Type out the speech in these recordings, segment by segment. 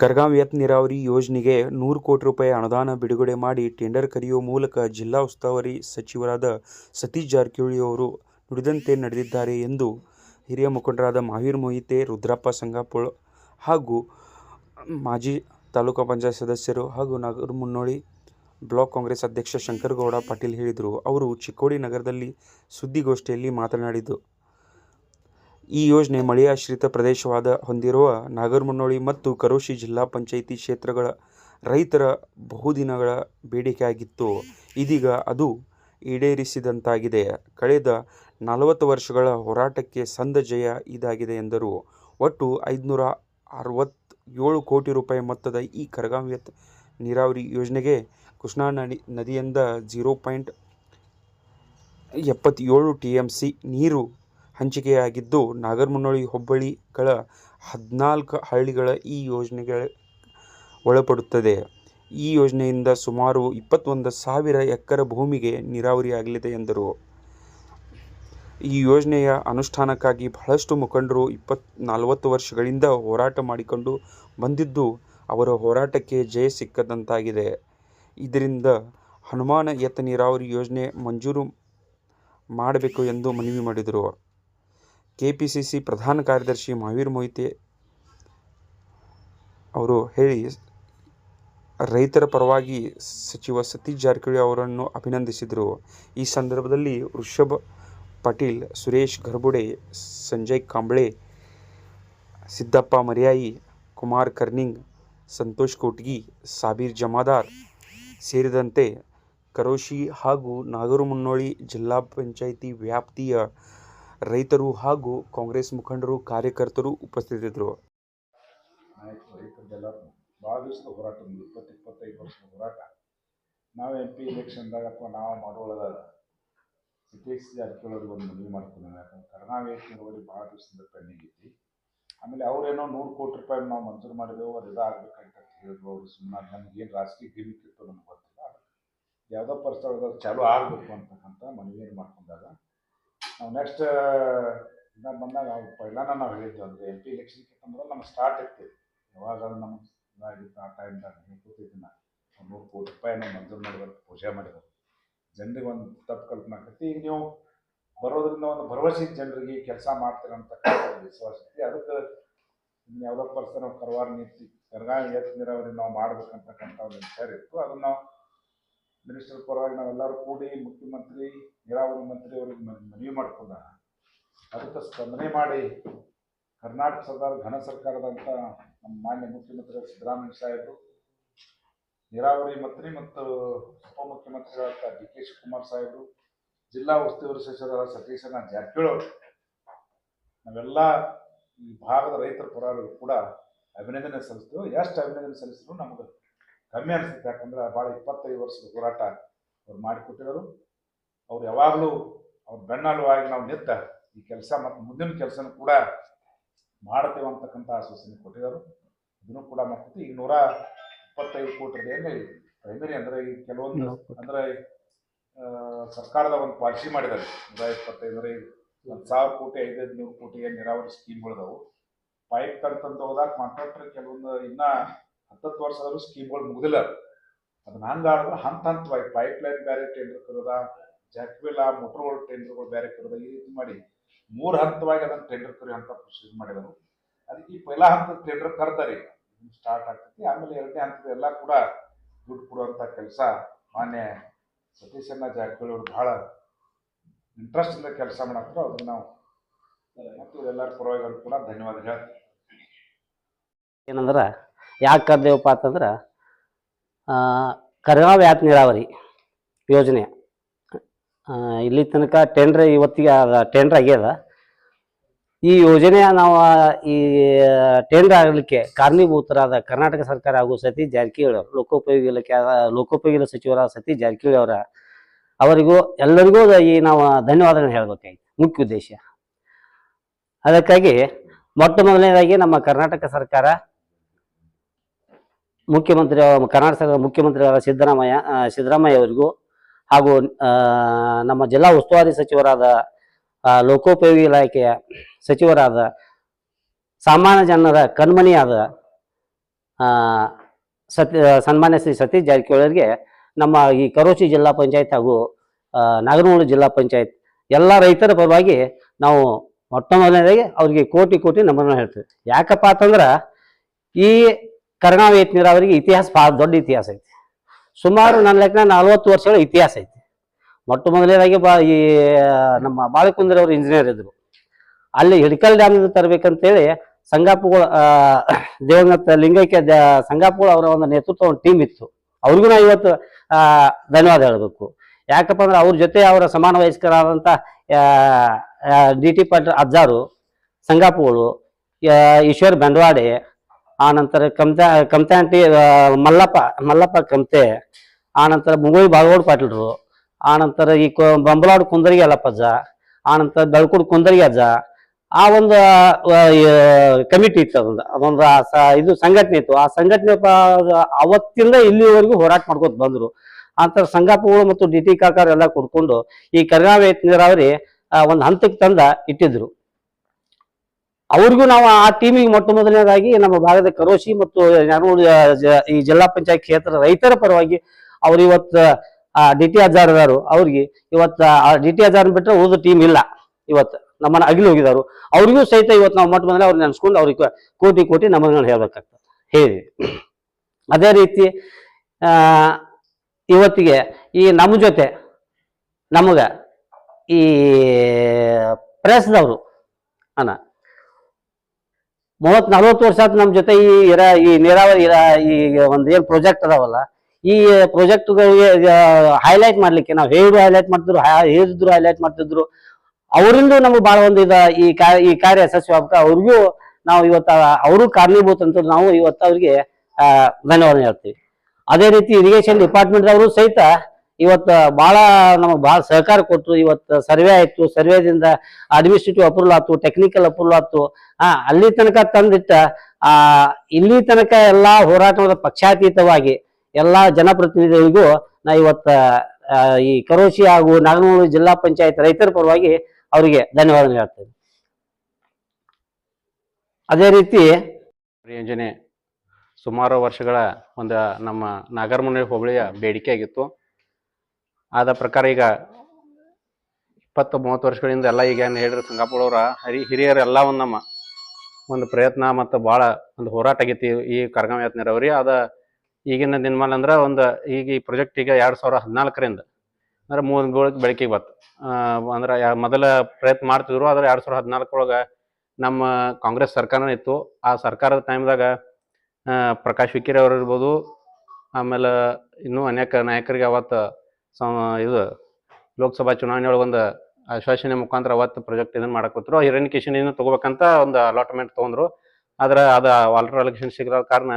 ಕರಗಾಂವ್ ಎತ್ ನೀರಾವರಿ ಯೋಜನೆಗೆ ನೂರು ಕೋಟಿ ರೂಪಾಯಿ ಅನುದಾನ ಬಿಡುಗಡೆ ಮಾಡಿ ಟೆಂಡರ್ ಕರೆಯುವ ಮೂಲಕ ಜಿಲ್ಲಾ ಉಸ್ತುವಾರಿ ಸಚಿವರಾದ ಸತೀಶ್ ಜಾರಕಿಹೊಳಿ ಅವರು ನುಡಿದಂತೆ ನಡೆದಿದ್ದಾರೆ ಎಂದು ಹಿರಿಯ ಮುಖಂಡರಾದ ಮಹಾವೀರ್ ಮೊಹಿತೆ, ರುದ್ರಪ್ಪ ಸಂಗಾಪುಳ್ ಹಾಗೂ ಮಾಜಿ ತಾಲೂಕು ಪಂಚಾಯತ್ ಸದಸ್ಯರು ಹಾಗೂ ನಗರ ಮುನ್ನೋಳಿ ಬ್ಲಾಕ್ ಕಾಂಗ್ರೆಸ್ ಅಧ್ಯಕ್ಷ ಶಂಕರಗೌಡ ಪಾಟೀಲ್ ಹೇಳಿದರು. ಅವರು ಚಿಕ್ಕೋಡಿ ನಗರದಲ್ಲಿ ಸುದ್ದಿಗೋಷ್ಠಿಯಲ್ಲಿ ಮಾತನಾಡಿದ್ದು ಈ ಯೋಜನೆ ಮಳೆಯಾಶ್ರಿತ ಪ್ರದೇಶವಾದ ಹೊಂದಿರುವ ನಾಗರಮುನ್ನೋಳಿ ಮತ್ತು ಕರೋಶಿ ಜಿಲ್ಲಾ ಪಂಚಾಯಿತಿ ಕ್ಷೇತ್ರಗಳ ರೈತರ ಬಹುದಿನಗಳ ಬೇಡಿಕೆಯಾಗಿತ್ತು. ಇದೀಗ ಅದು ಈಡೇರಿಸಿದಂತಾಗಿದೆ. ಕಳೆದ ನಲವತ್ತು ವರ್ಷಗಳ ಹೋರಾಟಕ್ಕೆ ಸಂದ ಜಯ ಇದಾಗಿದೆ ಎಂದರು. ಒಟ್ಟು ಐದುನೂರ ಅರವತ್ತೇಳು ಕೋಟಿ ರೂಪಾಯಿ ಮೊತ್ತದ ಈ ಕರಗಾಂವ್ ನೀರಾವರಿ ಯೋಜನೆಗೆ ಕೃಷ್ಣಾ ನದಿ ನದಿಯಿಂದ ಜೀರೋ ಪಾಯಿಂಟ್ ಎಪ್ಪತ್ತೇಳು ಟಿ ಎಂ ಸಿ ನೀರು ಹಂಚಿಕೆಯಾಗಿದ್ದು ನಾಗರಮುನ್ನೋಳಿ ಹೋಬಳಿಗಳ ಹದಿನಾಲ್ಕು ಹಳ್ಳಿಗಳ ಈ ಯೋಜನೆಗೆ ಒಳಪಡುತ್ತದೆ. ಈ ಯೋಜನೆಯಿಂದ ಸುಮಾರು ಇಪ್ಪತ್ತೊಂದು ಸಾವಿರ ಎಕರೆ ಭೂಮಿಗೆ ನೀರಾವರಿಯಾಗಲಿದೆ ಎಂದರು. ಈ ಯೋಜನೆಯ ಅನುಷ್ಠಾನಕ್ಕಾಗಿ ಬಹಳಷ್ಟು ಮುಖಂಡರು ಇಪ್ಪತ್, ನಲವತ್ತು ವರ್ಷಗಳಿಂದ ಹೋರಾಟ ಮಾಡಿಕೊಂಡು ಬಂದಿದ್ದು, ಅವರ ಹೋರಾಟಕ್ಕೆ ಜಯ ಸಿಕ್ಕದಂತಾಗಿದೆ ಇದರಿಂದ ಹನುಮಾನ ಎತ್ತ ನೀರಾವರಿ ಯೋಜನೆ ಮಂಜೂರು ಮಾಡಬೇಕು ಎಂದು ಮನವಿ ಮಾಡಿದರು. ಕೆಪಿಸಿಸಿ ಪ್ರಧಾನ ಕಾರ್ಯದರ್ಶಿ ಮಹಾವೀರ್ ಮೊಹಿತೆ ಅವರು ಹೇಳಿ, ರೈತರ ಪರವಾಗಿ ಸಚಿವ ಸತೀಶ್ ಜಾರಕಿಹೊಳಿ ಅವರನ್ನು ಅಭಿನಂದಿಸಿದರು. ಈ ಸಂದರ್ಭದಲ್ಲಿ ಋಷಭ್ ಪಾಟೀಲ್, ಸುರೇಶ್ ಗರ್ಬುಡೆ ಸಂಜಯ್ ಕಾಂಬ್ಳೆ, ಸಿದ್ದಪ್ಪ ಮರಿಯಾಯಿ, ಕುಮಾರ್ ಕರ್ನಿಂಗ್, ಸಂತೋಷ್ ಕೋಟ್ಗಿ, ಸಾಬೀರ್ ಜಮಾದಾರ್ ಸೇರಿದಂತೆ ಕರೋಶಿ ಹಾಗೂ ನಾಗರಮುನ್ನೋಳಿ ಜಿಲ್ಲಾ ಪಂಚಾಯಿತಿ ವ್ಯಾಪ್ತಿಯ ರೈತರು ಹಾಗೂ ಕಾಂಗ್ರೆಸ್ ಮುಖಂಡರು, ಕಾರ್ಯಕರ್ತರು ಉಪಸ್ಥಿತರಿದ್ದರು ಭಾಳ ದಿವಸದ ಹೋರಾಟ, ಒಂದು ಇಪ್ಪತ್ತು, ಇಪ್ಪತ್ತೈದು ವರ್ಷದ ಹೋರಾಟ. ನಾವು ಎಂ ಪಿ ಇಲೆಕ್ಷನ್ದಾಗ ಅಥವಾ ನಾವು ಮಾಡೋಳದಾಗ ಸತೀಶ್ ಜಾರಕಿಹೊಳಿ ಅವ್ರಿಗೆ ಒಂದು ಮನವಿ ಯಾಕಂದ್ರೆ ಕರ್ನಾಟಕ ನೀರಾವರಿ ಭಾಳ ದಿವಸದಿಂದ ಪೆಂಡಿಂಗ್ ಐತಿ. ಆಮೇಲೆ ಅವರೇನೋ ನೂರು ಕೋಟಿ ರೂಪಾಯಿ ನಾವು ಮಂಜೂರು ಮಾಡಿದೆವು, ಅದು ಇದಾಗಬೇಕಂತ ಹೇಳಿದ್ರು ಅವರು ಸುಮ್ಮನೆ ನಮ್ಗೆ ಏನು ರಾಜಕೀಯ ಗಿಮಿಕ್ ಇತ್ತು ನಮ್ಗೆ ಗೊತ್ತಿಲ್ಲ. ಯಾವುದೋ ಪರಿಸರದಲ್ಲಿ ಚಾಲೂ ಆಗಬೇಕು ಅಂತಕ್ಕಂಥ ಮನವಿಯನ್ನು ಮಾಡ್ಕೊಂಡಾಗ ನೆಕ್ಸ್ಟ್ ಇದಾಗ ಬಂದಾಗ ನಾವು ಪೈಲಾನ ನಾವು ಹೇಳಿದ್ದು ಅಂದರೆ ಎಂ ಪಿ ಎಲೆಕ್ಷನ್ ಅಂದ್ರೆ ನಮ್ಗೆ ಸ್ಟಾರ್ಟ್ ಇತ್ತು. ಯಾವಾಗ ನಮ್ಗೆ ಇದಾಗಿತ್ತು, ಆ ಟೈಮ್ದಾಗ ಕೂತಿದ್ದು ನಾ. ಒಂದು ನೂರು ಕೋಟಿ ರೂಪಾಯಿ ನಾವು ಮಂಜೂರು ಮಾಡಬೇಕು ಪೂಜೆ ಮಾಡಿದ್ರು. ಜನರಿಗೆ ಒಂದು ತಪ್ಪು ಕಲ್ಪನೆ ಆಗ್ತೈತಿ ಈಗ ನೀವು ಬರೋದ್ರಿಂದ ಒಂದು ಭರವಸೆ ಜನರಿಗೆ, ಕೆಲಸ ಮಾಡ್ತೀರಂತ ವಿಶ್ವಾಸ ಐತಿ ಅದಕ್ಕೆ ಯಾವುದೋ ಪರ್ಸನ್ ನಾವು ಕರವಾರ ನೀತಿ, ಕರ್ಗಾಯಿ ಎತ್ ನೀರಾವರಿ ನಾವು ಮಾಡ್ಬೇಕಂತಕ್ಕಂಥ ಒಂದು ವಿಚಾರ ಇತ್ತು. ಅದನ್ನು ನಾವು ಮಿನಿಸ್ಟರ್ ಪರವಾಗಿ ನಾವೆಲ್ಲರೂ ಕೂಡಿ ಮುಖ್ಯಮಂತ್ರಿ, ನೀರಾವರಿ ಮಂತ್ರಿ ಅವ್ರಿಗೆ ಮನವಿ ಮಾಡ್ಕೊಂಡ ಅದಕ್ಕೆ ಸ್ಪಂದನೆ ಮಾಡಿ ಕರ್ನಾಟಕ ಸರ್ಕಾರ, ಘನ ಸರ್ಕಾರದಂಥ ನಮ್ಮ ಮಾನ್ಯ ಮುಖ್ಯಮಂತ್ರಿ ಸಿದ್ದರಾಮಯ್ಯ ಸಾಹೇಬರು, ನೀರಾವರಿ ಮಂತ್ರಿ ಮತ್ತು ಉಪಮುಖ್ಯಮಂತ್ರಿಗಳಾದ ಡಿ ಕೆ ಶಿವಕುಮಾರ್ ಸಾಹೇಬರು, ಜಿಲ್ಲಾ ಉಸ್ತುವಾರಿ ಸಚಿವರಾದ ಸತೀಶನ ಜಾರಕಿಹೊಳಿ ಅವರು, ನಾವೆಲ್ಲ ಈ ಭಾಗದ ರೈತರ ಪರವಾಗಿ ಕೂಡ ಅಭಿನಂದನೆ ಸಲ್ಲಿಸ್ತೀವಿ. ಎಷ್ಟು ಅಭಿನಂದನೆ ಸಲ್ಲಿಸಿದ್ರು ನಮಗೆ ಕಮ್ಮಿ ಅನಿಸುತ್ತೆ ಯಾಕಂದ್ರೆ ಭಾಳ ಇಪ್ಪತ್ತೈದು ವರ್ಷದ ಹೋರಾಟ ಅವ್ರು ಮಾಡಿಕೊಟ್ಟಿರೋರು. ಅವ್ರು ಯಾವಾಗಲೂ ಅವ್ರ ಬೆನ್ನಲುವಾಗಿ ನಾವು ನಿಂತ ಈ ಕೆಲಸ ಮತ್ತು ಮುಂದಿನ ಕೆಲಸನೂ ಕೂಡ ಮಾಡ್ತೇವೆ ಅಂತಕ್ಕಂಥ ಆಶ್ವಾಸನೆ ಕೊಟ್ಟಿದ್ದಾರೆ ಇದನ್ನು ಕೂಡ ಮಾಡ್ತೀವಿ ಈಗ ನೂರ ಇಪ್ಪತ್ತೈದು ಕೋಟಿ ಏನು ಪ್ರೈಮರಿ ಅಂದರೆ ಈ ಕೆಲವೊಂದು ಅಂದರೆ ಸರ್ಕಾರದ ಒಂದು ಪಾಲಿಸಿ ಮಾಡಿದ್ದಾರೆ. ನೂರ ಇಪ್ಪತ್ತೈದು ಅಂದರೆ ಒಂದು ಸಾವಿರ ಕೋಟಿ ಐದೈದು ನೂರು ಕೋಟಿಗೆ ನೀರಾವರಿ ಸ್ಕೀಮ್ಗಳಿದಾವೆ ಪೈಪ್ ತಂತಂತ ಹೋದಾಗ ಕಾಂಟ್ರಾಕ್ಟರ್ ಕೆಲವೊಂದು ಇನ್ನೂ ಹತ್ತತ್ತು ವರ್ಷ ಆದರೂ ಸ್ಕೀಮ್ಗಳು ಮುಗಿದಿಲ್ಲ ಅದನ್ನ ಹಂತ ಹಂತವಾಗಿ ಪೈಪ್ ಲೈನ್ ಬೇರೆ ಟೆಂಡರ್ ಕರೋದ ಜಾಕ್ವಿಲ ಮೋಟ್ರ್ಗಳು ಟೆಂಡರ್ಗಳು ಬೇರೆ ಕರೋದ ಈ ರೀತಿ ಮಾಡಿ ಮೂರು ಹಂತವಾಗಿ ಅದನ್ನು ಟೆಂಡರ್ ಕರಿ ಅಂತ ಪ್ರೊಸೀಜರ್ ಮಾಡಿದರು. ಅದಕ್ಕೆ ಈ ಪೈಲಾ ಹಂತದ ಟೆಂಡರ್ ಕರ್ತಾರೆ ಸ್ಟಾರ್ಟ್ ಆಗ್ತೈತಿ. ಆಮೇಲೆ ಎರಡನೇ ಹಂತದ ಎಲ್ಲ ಕೂಡ ದುಡ್ಡು ಕೊಡುವಂಥ ಕೆಲಸ ಮಾನ್ಯ ಸತೀಶಣ್ಣ ಜಾರಕಿಹೊಳಿ ಅವರು ಭಾಳ ಇಂಟ್ರೆಸ್ಟಿಂದ ಕೆಲಸ ಮಾಡತ್ತಾರೆ ಅದನ್ನು ನಾವು ಮತ್ತು ಎಲ್ಲರ ಪರವಾಗಿ ಕೂಡ ಧನ್ಯವಾದ ಹೇಳ್ತೀವಿ. ಏನಂದ್ರೆ ಯಾಕೆ ಕರೆದೇವಪ್ಪ ಅಂತಂದ್ರೆ ಕರಗಾವ್ ವ್ಯಾಪ್ ನೀರಾವರಿ ಯೋಜನೆ. ಇಲ್ಲಿ ತನಕ ಟೆಂಡ್ರ್ ಇವತ್ತಿಗೆ ಟೆಂಡ್ರ್ ಆಗ್ಯದ. ಈ ಯೋಜನೆ ನಾವು ಈ ಟೆಂಡರ್ ಆಗಲಿಕ್ಕೆ ಕಾರಣೀಭೂತರಾದ ಕರ್ನಾಟಕ ಸರ್ಕಾರ ಹಾಗೂ ಸತೀಶ್ ಜಾರಕಿಹೊಳಿ ಅವರು, ಲೋಕೋಪಯೋಗಿ ಇಲಾಖೆ ಲೋಕೋಪಯೋಗಿ ಸಚಿವರಾದ ಸತೀಶ್ ಜಾರಕಿಹೊಳಿ ಅವರ, ಅವರಿಗೂ ಎಲ್ಲರಿಗೂ ಈ ನಾವು ಧನ್ಯವಾದಗಳನ್ನ ಹೇಳ್ಬೇಕಾಗಿತ್ತು ಮುಖ್ಯ ಉದ್ದೇಶ. ಅದಕ್ಕಾಗಿ ಮೊಟ್ಟ ಮೊದಲನೇದಾಗಿ ನಮ್ಮ ಕರ್ನಾಟಕ ಸರ್ಕಾರ ಮುಖ್ಯಮಂತ್ರಿ ಕರ್ನಾಟಕ ಮುಖ್ಯಮಂತ್ರಿ ಸಿದ್ದರಾಮಯ್ಯ ಸಿದ್ದರಾಮಯ್ಯ ಅವರಿಗೂ, ಹಾಗೂ ನಮ್ಮ ಜಿಲ್ಲಾ ಉಸ್ತುವಾರಿ ಸಚಿವರಾದ ಲೋಕೋಪಯೋಗಿ ಇಲಾಖೆಯ ಸಚಿವರಾದ, ಸಾಮಾನ್ಯ ಜನರ ಕಣ್ಮಣಿಯಾದ ಸತ್ಯ ಸತ್ ಸನ್ಮಾನ್ಯ ಶ್ರೀ ಸತೀಶ್ ಜಾರಕಿಹೊಳಿ ನಮ್ಮ ಈ ಕರೋಚಿ ಜಿಲ್ಲಾ ಪಂಚಾಯತ್ ಹಾಗೂ ನಾಗನೂರು ಜಿಲ್ಲಾ ಪಂಚಾಯತ್ ಎಲ್ಲ ರೈತರ ಪರವಾಗಿ ನಾವು ಮೊಟ್ಟ ಮೊದಲನೇದಾಗಿ ಅವ್ರಿಗೆ ಕೋಟಿ ಕೋಟಿ ನಮ್ಮನ್ನು ಹೇಳ್ತೀವಿ. ಯಾಕಪ್ಪ ಅಂತಂದ್ರೆ ಈ ಕರ್ನಾವ್ ಏತ್ ನೀರಾವರಿಗೆ ಇತಿಹಾಸ ಭಾಳ ದೊಡ್ಡ ಇತಿಹಾಸ ಐತಿ. ಸುಮಾರು ನನ್ನ ಲೆಕ್ಕ ನಲ್ವತ್ತು ವರ್ಷಗಳ ಇತಿಹಾಸ ಐತಿ. ಮೊಟ್ಟ ಮೊದಲನೇದಾಗಿ ಬಾ ಈ, ನಮ್ಮ ಬಾಳಕುಂದ್ರ ಅವರು ಇಂಜಿನಿಯರ್ ಇದ್ರು. ಅಲ್ಲಿ ಹಿಡ್ಕಲ್ ಡ್ಯಾಮ್ ತರಬೇಕಂತೇಳಿ ಸಂಗಾಪುಗಳ ದೇವನಾಥ ಲಿಂಗೈಕ್ಯ ಸಂಗಾಪುಗಳ ಅವರ ಒಂದು ನೇತೃತ್ವ ಒಂದು ಟೀಮ್ ಇತ್ತು. ಅವ್ರಿಗೂ ನಾ ಇವತ್ತು ಧನ್ಯವಾದ ಹೇಳಬೇಕು. ಯಾಕಪ್ಪ ಅಂದ್ರೆ ಅವ್ರ ಜೊತೆ ಅವರ ಸಮಾನ ವಯಸ್ಕರಾದಂಥ ಡಿ ಟಿ ಪಾಟೀಲ್ ಅಜ್ಜಾರು, ಸಂಗಾಪುಗಳು ಈಶ್ವರ್ ಬೆಂಡವಾಡೆ ಆ ನಂತರ ಕಮತೆ ಕಮತೆ ಆಂಟಿ ಮಲ್ಲಪ್ಪ ಮಲ್ಲಪ್ಪ ಕಮತೆ, ಆ ನಂತರ ಮುಂಗೋಯಿ ಬಾಳಗೋಡ್ ಪಾಟೀಲ್ರು, ಆ ನಂತರ ಈ ಬಂಬಲಾಡ್ ಕುಂದರಿಗೆ ಅಲ್ಲಪ್ಪಜ್ಜ, ಆ ನಂತರ ಬೆಳ್ಕುಡ್ ಕುಂದರಿಗೆ ಅಜ್ಜ, ಆ ಒಂದು ಕಮಿಟಿ ಇತ್ತು ಅದೊಂದು ಅದೊಂದು ಇದು ಸಂಘಟನೆ ಇತ್ತು. ಆ ಸಂಘಟನೆ ಅವತ್ತಿಂದ ಇಲ್ಲಿವರೆಗೂ ಹೋರಾಟ ಮಾಡ್ಕೊತ ಬಂದ್ರು. ಆನಂತರ ಸಂಗಾಪಗಳು ಮತ್ತು ಡಿ ಟಿ ಕಾಕಾರ ಎಲ್ಲ ಕೊಡ್ಕೊಂಡು ಈ ಕರ್ನಾಟಕ ನೀರಾವರಿ ಒಂದು ಹಂತಕ್ಕೆ ತಂದ ಇಟ್ಟಿದ್ರು. ಅವ್ರಿಗೂ ನಾವು ಆ ಟೀಮಿಗೆ ಮೊಟ್ಟ ಮೊದಲನೇದಾಗಿ ನಮ್ಮ ಭಾಗದ ಕರೋಶಿ ಮತ್ತು ಈ ಜಿಲ್ಲಾ ಪಂಚಾಯತ್ ಕ್ಷೇತ್ರ ರೈತರ ಪರವಾಗಿ ಅವ್ರು ಇವತ್ತು ಡಿ ಟಿ ಹಜಾರದಾರು ಅವ್ರಿಗೆ ಇವತ್ತು ಡಿ ಟಿ ಹಜಾರ್ ಬಿಟ್ಟರೆ ಉಳಿದ ಟೀಮ್ ಇಲ್ಲ. ಇವತ್ತು ನಮ್ಮನ್ನ ಅಗಿಲು ಹೋಗಿದಾರು. ಅವ್ರಿಗೂ ಸಹಿತ ಇವತ್ತು ನಾವು ಮೊಟ್ಟ ಮೊದಲೇ ಅವ್ರು ನೆನ್ಸ್ಕೊಂಡು ಅವ್ರಿಗೆ ಕೋಟಿ ಕೋಟಿ ನಮಗೆ ಹೇಳ್ಬೇಕಾಗ್ತದೆ. ಹೇಳಿ ಅದೇ ರೀತಿ ಇವತ್ತಿಗೆ ಈ ನಮ್ಮ ಜೊತೆ ನಮಗ ಈ ಪ್ರೆಸ್ದವರು ಅನ್ನ ಮೂವತ್ ನಲ್ವತ್ತು ವರ್ಷ ಆಯ್ತು ನಮ್ಮ ಜೊತೆ ಈ ಇರ, ಈ ನೀರಾವರಿ, ಇರ, ಈ ಒಂದು ಏನು ಪ್ರಾಜೆಕ್ಟ್ ಅದಾವಲ್ಲ, ಈ ಪ್ರಾಜೆಕ್ಟ್ಗಳಿಗೆ ಹೈಲೈಟ್ ಮಾಡ್ಲಿಕ್ಕೆ, ನಾವು ಹೇಳಿದ್ರು ಹೈಲೈಟ್ ಮಾಡ್ತಿದ್ರು ಹೇಳಿದ್ರು ಹೈಲೈಟ್ ಮಾಡ್ತಿದ್ರು. ಅವರಿಂದ ನಮಗೆ ಬಹಳ ಒಂದು ಇದ, ಈ ಕಾರ್ಯ ಈ ಕಾರ್ಯ ಯಶಸ್ವಿ ಆಗ್ಬೇಕು ಅವ್ರಿಗೂ ನಾವು ಇವತ್ತ, ಅವರು ಕಾರಣೀಭೂತ ಅಂತ ನಾವು ಇವತ್ತು ಅವ್ರಿಗೆ ಧನ್ಯವಾದ ಹೇಳ್ತೀವಿ. ಅದೇ ರೀತಿ ಇರಿಗೇಷನ್ ಡಿಪಾರ್ಟ್ಮೆಂಟ್ ಅವರು ಸಹಿತ ಇವತ್ತು ಬಹಳ ನಮಗೆ ಬಹಳ ಸಹಕಾರ ಕೊಟ್ಟರು ಇವತ್ತು ಸರ್ವೆ ಆಯ್ತು. ಸರ್ವೆದಿಂದ ಅಡ್ಮಿನಿಸ್ಟ್ರೇಟಿವ್ ಅಪ್ರೂವಲ್ ಆಯ್ತು ಟೆಕ್ನಿಕಲ್ ಅಪ್ರೂವಲ್ ಆಯ್ತು ಆ ಅಲ್ಲಿ ತನಕ ತಂದಿಟ್ಟ, ಆ, ಇಲ್ಲಿ ತನಕ ಎಲ್ಲಾ ಹೋರಾಟದ ಪಕ್ಷಾತೀತವಾಗಿ ಎಲ್ಲಾ ಜನಪ್ರತಿನಿಧಿಗಳಿಗೂ ನಾ ಇವತ್ತು ಈ ಕರೋಶಿ ಹಾಗೂ ನಾಗನೂರು ಜಿಲ್ಲಾ ಪಂಚಾಯತ್ ರೈತರ ಪರವಾಗಿ ಅವರಿಗೆ ಧನ್ಯವಾದ ಹೇಳ್ತೇನೆ. ಅದೇ ರೀತಿ ಯೋಜನೆ ಸುಮಾರು ವರ್ಷಗಳ ಒಂದು ನಮ್ಮ ನಾಗರಮುನಿ ಹೋಬಳಿಯ ಬೇಡಿಕೆ ಆಗಿತ್ತು. ಆದ ಪ್ರಕಾರ ಈಗ ಇಪ್ಪತ್ತು, ಮೂವತ್ತು ವರ್ಷಗಳಿಂದ ಎಲ್ಲ ಈಗ ಏನು ಹೇಳಿದ್ರು ಸಂಗಾಪುರವ್ರ ಹರಿ, ಹಿರಿಯರು ಎಲ್ಲ ಒಂದು ನಮ್ಮ ಒಂದು ಪ್ರಯತ್ನ ಮತ್ತು ಭಾಳ ಒಂದು ಹೋರಾಟ ಆಗೈತಿ ಈ ಕಾರ್ಯಕ್ರಮ ಯಾತ್ ನೀರಾವರಿ ಅದ ಈಗಿನ ದಿನಮಾನ ಅಂದ್ರೆ ಒಂದು ಈಗ ಈ ಪ್ರಾಜೆಕ್ಟ್ ಈಗ ಎರಡು ಸಾವಿರ ಹದಿನಾಲ್ಕರಿಂದ ಅಂದ್ರೆ ಮೂರು ಬೆಳಕಿಗೆ ಬಂತು. ಅಂದ್ರೆ ಮೊದಲ ಪ್ರಯತ್ನ ಮಾಡ್ತಿದ್ರು, ಆದ್ರೆ ಎರಡು ಸಾವಿರ ಹದಿನಾಲ್ಕರೊಳಗೆ ನಮ್ಮ ಕಾಂಗ್ರೆಸ್ ಸರ್ಕಾರನೇ ಇತ್ತು. ಆ ಸರ್ಕಾರದ ಟೈಮ್ದಾಗ ಪ್ರಕಾಶ್ ವಿಕಿರಿ ಅವರು ಇರ್ಬೋದು, ಆಮೇಲೆ ಇನ್ನೂ ಅನೇಕ ನಾಯಕರಿಗೆ ಅವತ್ತು ಇದು ಲೋಕಸಭಾ ಚುನಾವಣೆ ಒಳಗೆ ಒಂದು ಆಶ್ವಾಸನೆ ಮುಖಾಂತರ ಅವತ್ತು ಪ್ರಾಜೆಕ್ಟ್ ಇದನ್ನ ಹಿರಣ್ಯ ಹಿರಣ್ಯಕೇಶನ್ ಏನು ತಗೋಬೇಕಂತ ಒಂದು ಅಲಾಟ್ಮೆಂಟ್ ತೊಗೊಂಡ್ರು. ಆದ್ರೆ ಅದು ವಾಲ್ಟರ್ ಅಲೆಕ್ಷನ್ ಸಿಗೋ ಕಾರಣ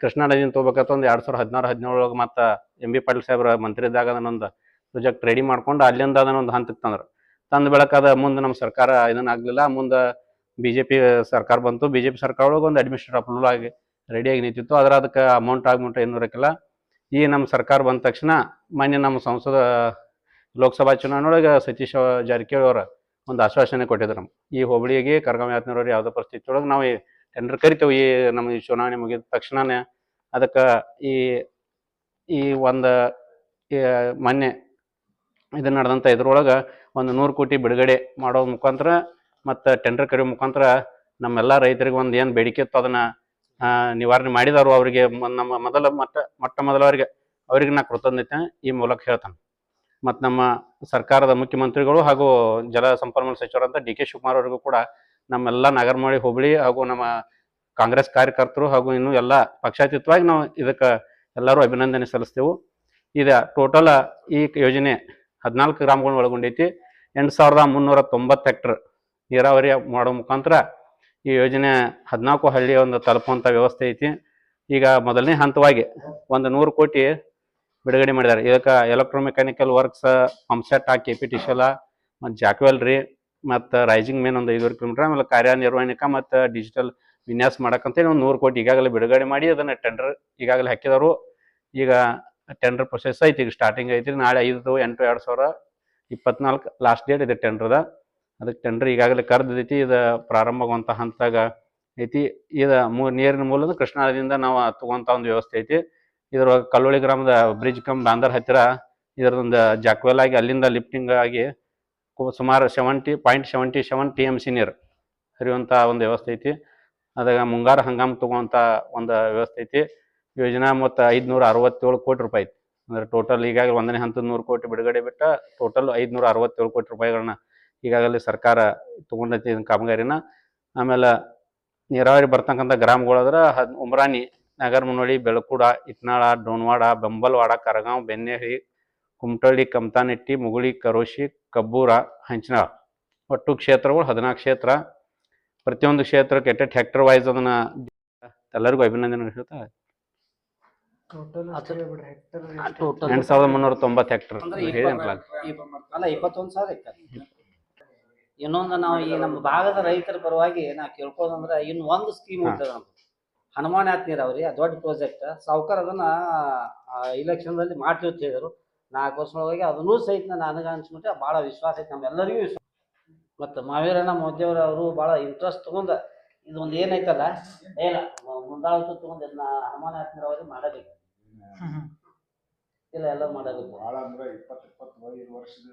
ಕೃಷ್ಣಾ ನದಿನ ತಗೋಬೇಕಂತ ಒಂದು ಎರಡು ಸಾವಿರದ ಹದಿನಾರು, ಹದಿನೇಳೊಳಗೆ ಮತ್ತೆ ಎಂ ಬಿ ಪಾಟೀಲ್ ಸಾಹೇಬ್ರ ಮಂತ್ರಿ ಇದ್ದಾಗ ಅದನ್ನೊಂದು ಪ್ರಾಜೆಕ್ಟ್ ರೆಡಿ ಮಾಡ್ಕೊಂಡು ಅಲ್ಲಿಂದ ಅದನ್ನೊಂದು ಹಂತಕ್ಕೆ ತಂದ್ರು. ತಂದ ಬೆಳಕದ ಮುಂದೆ ನಮ್ಮ ಸರ್ಕಾರ ಇದನ್ನ ಆಗಲಿಲ್ಲ. ಮುಂದೆ ಪಿ ಸರ್ಕಾರ ಬಂತು. ಬಿಜೆಪಿ ಸರ್ಕಾರ ಒಳಗೆ ಒಂದು ಅಡ್ಮಿನಿಸ್ಟ್ರೇಟಿವ್ ಅಪ್ರೂವಲ್ ಆಗಿ ರೆಡಿಯಾಗಿ ನಿಂತಿತ್ತು. ಆದ್ರೆ ಅದಕ್ಕೆ ಅಮೌಂಟ್ ಆಗ್ಬಿಟ್ಟು ಏನು ಇರಕ್ಕಿಲ್ಲ ಈ ನಮ್ಮ ಸರ್ಕಾರ ಬಂದ ತಕ್ಷಣ ಮಾನ್ಯ ನಮ್ಮ ಸಂಸದ, ಲೋಕಸಭಾ ಚುನಾವಣೆಯೊಳಗೆ ಸತೀಶ್ ಜಾರಕಿಹೊಳಿ ಅವರ ಒಂದು ಆಶ್ವಾಸನೆ ಕೊಟ್ಟಿದ್ರು ನಮ್ಮ ಈ ಹೋಬಳಿಗೆ ಕರ್ಗಾಮ ಯಾತ್ನವ್ರವ್ರು ಯಾವುದೋ ಪರಿಸ್ಥಿತಿ ಒಳಗೆ ನಾವು ಟೆಂಡರ್ ಕರಿತೇವೆ ಈ ನಮ್ಮ ಈ ಚುನಾವಣೆ ಮುಗಿದ ತಕ್ಷಣನೇ ಅದಕ್ಕೆ ಈ ಈ ಒಂದು ಮೊನ್ನೆ ಇದು ನಡೆದಂಥ ಇದ್ರೊಳಗೆ ಒಂದು ನೂರು ಕೋಟಿ ಬಿಡುಗಡೆ ಮಾಡೋ ಮುಖಾಂತರ ಮತ್ತು ಟೆಂಡರ್ ಕರೆಯೋ ಮುಖಾಂತರ ನಮ್ಮೆಲ್ಲ ರೈತರಿಗೆ ಒಂದು ಏನು ಬೇಡಿಕೆ ಇತ್ತು ಅದನ್ನ ನಿವಾರಣೆ ಮಾಡಿದವರು ಅವರಿಗೆ ನಮ್ಮ ಮೊದಲ ಮಟ್ಟ, ಮೊಟ್ಟ ಮೊದಲವರಿಗೆ ಅವರಿಗೆ ನಾ ಕೃತಜ್ಞತೆ ಈ ಮೂಲಕ ಹೇಳ್ತಾನೆ. ಮತ್ತು ನಮ್ಮ ಸರ್ಕಾರದ ಮುಖ್ಯಮಂತ್ರಿಗಳು ಹಾಗೂ ಜಲ ಸಂಪನ್ಮೂಲ ಸಚಿವರಂತ ಡಿ ಕೆ ಶಿವಕುಮಾರ್ ಅವರಿಗೂ ಕೂಡ ನಮ್ಮೆಲ್ಲ ನಾಗರಮಳಿ, ಹೋಬಳಿ ಹಾಗೂ ನಮ್ಮ ಕಾಂಗ್ರೆಸ್ ಕಾರ್ಯಕರ್ತರು ಹಾಗೂ ಇನ್ನು ಎಲ್ಲ ಪಕ್ಷಾತೀತವಾಗಿ ನಾವು ಇದಕ್ಕೆ ಎಲ್ಲರೂ ಅಭಿನಂದನೆ ಸಲ್ಲಿಸ್ತೇವೆ. ಇದು ಟೋಟಲ್ ಈ ಯೋಜನೆ ಹದಿನಾಲ್ಕು ಗ್ರಾಮಗಳನ್ನ ಒಳಗೊಂಡೈತಿ. ಎಂಟು ಸಾವಿರದ ಮುನ್ನೂರ ತೊಂಬತ್ತು ಹೆಕ್ಟರ್ ನೀರಾವರಿ ಮಾಡೋ ಮುಖಾಂತರ ಈ ಯೋಜನೆ ಹದಿನಾಲ್ಕು ಹಳ್ಳಿಯ ಒಂದು ತಲುಪುವಂಥ ವ್ಯವಸ್ಥೆ ಐತಿ. ಈಗ ಮೊದಲನೇ ಹಂತವಾಗಿ ಒಂದು ನೂರು ಕೋಟಿ ಬಿಡುಗಡೆ ಮಾಡಿದ್ದಾರೆ. ಇದಕ್ಕೆ ಎಲೆಕ್ಟ್ರೋಮೆಕ್ಯಾನಿಕಲ್ ವರ್ಕ್ಸ್ ಪಂಪ್ಸೆಟ್ ಹಾಕಿ ಪಿ ಟಿಶಲ ಮತ್ತು ಜಾಕ್ವೆಲ್ರಿ ಮತ್ತು ರೈಸಿಂಗ್ ಮೇನ್ ಒಂದು ಐದುವರೆ ಕಿಲೋಮೀಟರ್ ಆಮೇಲೆ ಕಾರ್ಯನಿರ್ವಹಣಿಕ ಮತ್ತು ಡಿಜಿಟಲ್ ವಿನ್ಯಾಸ ಮಾಡಕ್ಕಂತೇಳಿ ಒಂದು ನೂರು ಕೋಟಿ ಈಗಾಗಲೇ ಬಿಡುಗಡೆ ಮಾಡಿ ಅದನ್ನು ಟೆಂಡರ್ ಈಗಾಗಲೇ ಹಾಕಿದವರು. ಈಗ ಟೆಂಡರ್ ಪ್ರೊಸೆಸ್ ಐತಿ. ಈಗ ಸ್ಟಾರ್ಟಿಂಗ್ ಐತಿ ನಾಳೆ ಐದು ಎಂಟು ಎರಡು ಸಾವಿರ ಇಪ್ಪತ್ನಾಲ್ಕು ಲಾಸ್ಟ್ ಡೇಟ್ ಇದೆ ಟೆಂಡರ್ದ ಅದಕ್ಕೆ ಟೆಂಡರ್ ಈಗಾಗಲೇ ಕರೆದೈತಿ ಇದು ಪ್ರಾರಂಭವಾಗುವಂಥ ಹಂತದಾಗ ಐತಿ. ಇದು ಮೂ, ನೀರಿನ ಮೂಲದ ಕೃಷ್ಣಾ ನಾವು ತಗೊಂತ ಒಂದು ವ್ಯವಸ್ಥೆ ಐತಿ. ಇದ್ರ ಕಲ್ಲೋಳಿ ಗ್ರಾಮದ ಬ್ರಿಡ್ಜ್ ಕಮ್ ಬಾಂದರ್ ಹತ್ತಿರ ಇದರದೊಂದು ಜಾಕ್ವೆಲ್ ಆಗಿ ಅಲ್ಲಿಂದ ಲಿಫ್ಟಿಂಗ್ ಆಗಿ ಸುಮಾರು seventy point seventy seven T M C ನೀರು ಹರಿಯುವಂಥ ಒಂದು ವ್ಯವಸ್ಥೆ ಐತಿ. ಅದಾಗ ಮುಂಗಾರು ಹಂಗಾಮ ತಗೊಂಥ ಒಂದು ವ್ಯವಸ್ಥೆ ಐತಿ. ಯೋಜನಾ ಮತ್ತು ಐದುನೂರ ಅರವತ್ತೇಳು ಕೋಟಿ ರೂಪಾಯಿ ಐತಿ. ಅಂದ್ರೆ ಟೋಟಲ್ ಈಗಾಗಲೇ ಒಂದನೇ ಹಂತದ ನೂರು ಕೋಟಿ ಬಿಡುಗಡೆ ಬಿಟ್ಟ ಟೋಟಲ್ ಐದುನೂರ ಅರವತ್ತೇಳು ಕೋಟಿ ರೂಪಾಯಿಗಳನ್ನ ಈಗಾಗಲೇ ಸರ್ಕಾರ ತಗೊಂಡೈತಿ ಇದನ್ನ ಕಾಮಗಾರಿನ ಆಮೇಲೆ ನೀರಾವರಿ ಬರ್ತಕ್ಕಂಥ ಗ್ರಾಮಗಳಾದ್ರೆ ಹದ್ ಉಮ್ರಾಣಿ ನಗರ ಮುನ್ನೋಳಿ ಬೆಳಕುಡ ಇಟ್ನಾಳ ಡೋನ್ವಾಡ ಬೆಂಬಲ್ವಾಡ ಕರಗಾಂವ್ ಬೆನ್ನೇರಿ ಕುಮಟಳ್ಳಿ ಕಮ್ತಾನೆಟ್ಟಿ ಮುಗುಳಿ ಕರೋಶಿ ಕಬ್ಬೂರ ಹಂಚನಾಳ. ಒಟ್ಟು ಕ್ಷೇತ್ರಗಳು ಹದಿನಾಲ್ಕು ಕ್ಷೇತ್ರ. ಪ್ರತಿಯೊಂದು ಕ್ಷೇತ್ರಕ್ಕೆ ಎಟ್ಟೆಟ್ ಹೆಕ್ಟರ್ ವೈಸ್ ಅದನ್ನ ಎಲ್ಲರಿಗೂ ಅಭಿನಂದನೆ ಹೇಳ್ತಾ ಟೋಟಲ್ ಎಂಟು ಸಾವಿರದ ಮುನ್ನೂರ ತೊಂಬತ್ತು ಹೆಕ್ಟರ್ ಅಂದ್ರೆ ಹೇಳಿ ಅಲ್ಲ ಇಪ್ಪತ್ತೊಂದು ಸಾವಿರ ಇನ್ನೊಂದು ನಾವು ಈ ನಮ್ಮ ಭಾಗದ ರೈತರ ಪರವಾಗಿ ನಾ ಕೇಳ್ಕೋದಂದ್ರೆ ಇನ್ನು ಒಂದು ಸ್ಕೀಮ್. ಇರ್ತದೆ ನಮ್ದು. ಹನುಮಾನ್ ನೀರಾವರಿ ಆ ದೊಡ್ಡ ಪ್ರಾಜೆಕ್ಟ್ ಸಾವುಕಾರ ಅದನ್ನ ಇಲೆಕ್ಷನ್ದಲ್ಲಿ ಮಾಡ್ತೀವಿ ಅಂತ ಹೇಳಿದ್ರು. ನಾಲ್ಕು ವರ್ಷದೊಳಗೆ ಅದನ್ನೂ ಸಹಿತ ನನಗೆ ಅನ್ಸ್ಬಿಟ್ಟೆ ಭಾಳ ವಿಶ್ವಾಸ ಐತೆ ನಮ್ಮೆಲ್ಲರಿಗೂ ವಿಶ್ವಾಸ. ಮತ್ತು ಮಹಾವೀರಣ್ಣ ಮೋದಿಯವರು ಅವರು ಭಾಳ ಇಂಟ್ರೆಸ್ಟ್ ತಗೊಂಡ ಇದೊಂದು ಏನೈತಲ್ಲ ಇಲ್ಲ ಮುಂದಾಳತ್ತು ತಗೊಂಡು ಇದನ್ನ ಹನುಮಾನ್ ನೀರಾವರಿ ಮಾಡಬೇಕು. ಇಲ್ಲ ಎಲ್ಲ ಮಾಡಬೇಕು. ಭಾಳ ಅಂದ್ರೆ ಇಪ್ಪತ್ತು ಇಪ್ಪತ್ತೈದು ವರ್ಷದ